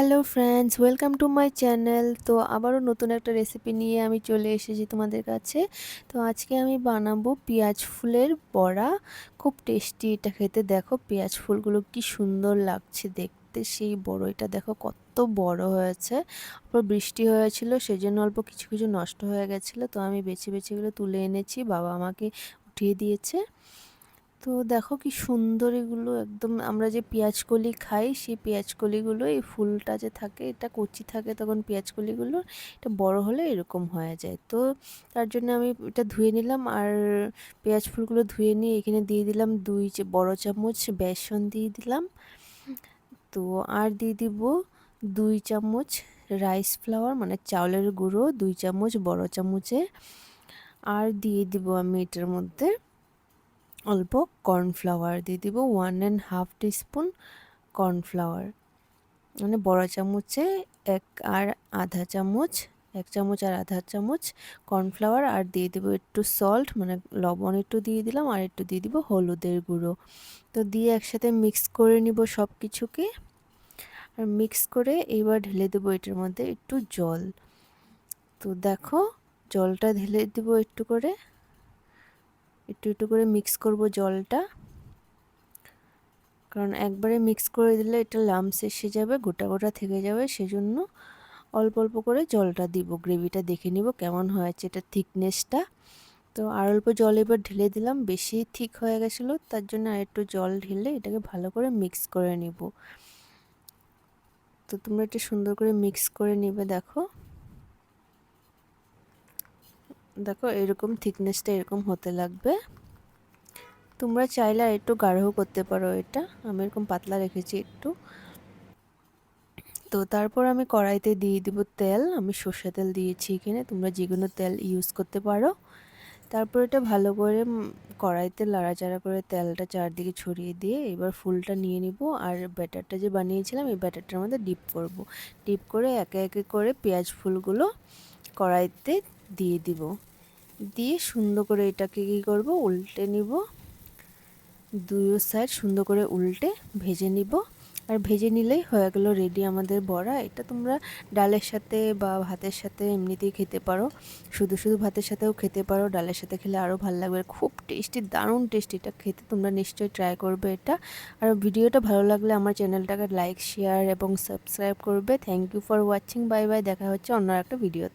Hello friends welcome to my channel তো আবারও নতুন একটা রেসিপি নিয়ে আমি চলে এসেছি তোমাদের কাছে। তো আজকে আমি বানাবো পেঁয়াজ ফুলের বড়া। খুব টেস্টি এটা খেতে দেখো পেঁয়াজ ফুলগুলো কি সুন্দর লাগছে দেখতে। সেই বড়, এটা দেখো কত বড় হয়েছে। অল্প বৃষ্টি হয়েছিল, সেজন্য অল্প কিছু কিছু নষ্ট হয়ে গেছিল। তো আমি বেছে বেছে এগুলো তুলে এনেছি। বাবা আমাকে উঠিয়ে দিয়েছে। তো দেখো কি সুন্দর এগুলো একদম আমরা যে পেঁয়াজ কলি খাই, সেই পেঁয়াজ কলিগুলো এই ফুলটা যে থাকে, এটা কচি থাকে তখন পেঁয়াজ কলিগুলো এটা বড় হলে এরকম হয়ে যায়। তো তার জন্য আমি এটা ধুয়ে নিলাম আর পেঁয়াজ ফুলগুলো ধুয়ে নিয়ে এখানে দিয়ে দিলাম দুই বড় চামচ বেসন দিয়ে দিলাম। তো আর দিয়ে দিব দুই চামচ রাইস ফ্লাওয়ার মানে চাউলের গুঁড়ো, দুই চামচ বড় চামচে। আর দিয়ে দিব আমি এটার মধ্যে অল্প কর্নফ্লাওয়ার দিয়ে দিব one and half teaspoon cornflour. মানে বড় চামচে এক আর আধা চামচ, এক চামচ আর আধা চামচ কর্নফ্লাওয়ার, আর দিয়ে দেবো একটু সল্ট মানে লবণ একটু দিয়ে দিলাম, আর একটু দিয়ে দিব হলুদের গুঁড়ো। তো দিয়ে একসাথে মিক্স করে নিব সব কিছুকে আর মিক্স করে এইবার ঢেলে দেবো এটার মধ্যে একটু জল। তো দেখো, জলটা ঢেলে দেবো একটু করে। একটু একটু করে মিক্স করব জলটা। কারণ একবারে মিক্স করে দিলে এটা লামস এসে যাবে, গোটা গোটা থেকে যাবে, সেজন্য অল্প অল্প করে জলটা দিব গ্রেভিটা দেখে নিব কেমন হয়েছে, এটা থিকনেসটা তো আর অল্প জল এবার ঢেলে দিলাম, বেশি ঠিক হয়ে গেছিল, তার জন্য আর একটু জল ঢেলে এটাকে ভালো করে মিক্স করে নিব। তো তোমরা এটা সুন্দর করে মিক্স করে নিবে, দেখো। দেখো, এরকম থিকনেসটা এরকম হতে লাগবে। তোমরা চাইলে একটু গাঢ় করতে পারো এটা। আমি এরকম পাতলা রেখেছি একটু। তো তারপর আমি কড়াইতে দিয়ে দিব তেল। আমি সর্ষে তেল দিয়েছি এখানে। তোমরা যে কোনো তেল ইউজ করতে পারো। তারপর এটা ভালো করে কড়াইতে লাড়াচাড়া করে তেলটা চারদিকে ছড়িয়ে দিয়ে এবার ফুলটা নিয়ে নিব। আর ব্যাটারটা যে বানিয়েছিলাম, এই ব্যাটারটার মধ্যে ডিপ করব। ডিপ করে একে একে করে পেঁয়াজ ফুলগুলো কড়াইতে দিয়ে দিব। দিয়ে সুন্দর করে এটাকে কী করব? উল্টে নিব। দুইও সাইড সুন্দর করে উল্টে ভেজে নিব। আর ভেজে নিলেই হয়ে গেল রেডি আমাদের বড়া। এটা তোমরা ডালের সাথে বা ভাতের সাথে এমনিতেই খেতে পারো। শুধু শুধু ভাতের সাথেও খেতে পারো। ডালের সাথে খেলে আরও ভালো লাগবে। খুব টেস্টি দারুণ টেস্টি এটা খেতে। তোমরা নিশ্চয়ই ট্রাই করবে এটা। আর ভিডিওটা ভালো লাগলে আমার চ্যানেলটাকে লাইক শেয়ার এবং সাবস্ক্রাইব করবে। Thank you for watching bye bye দেখা হচ্ছে অন্য একটা ভিডিও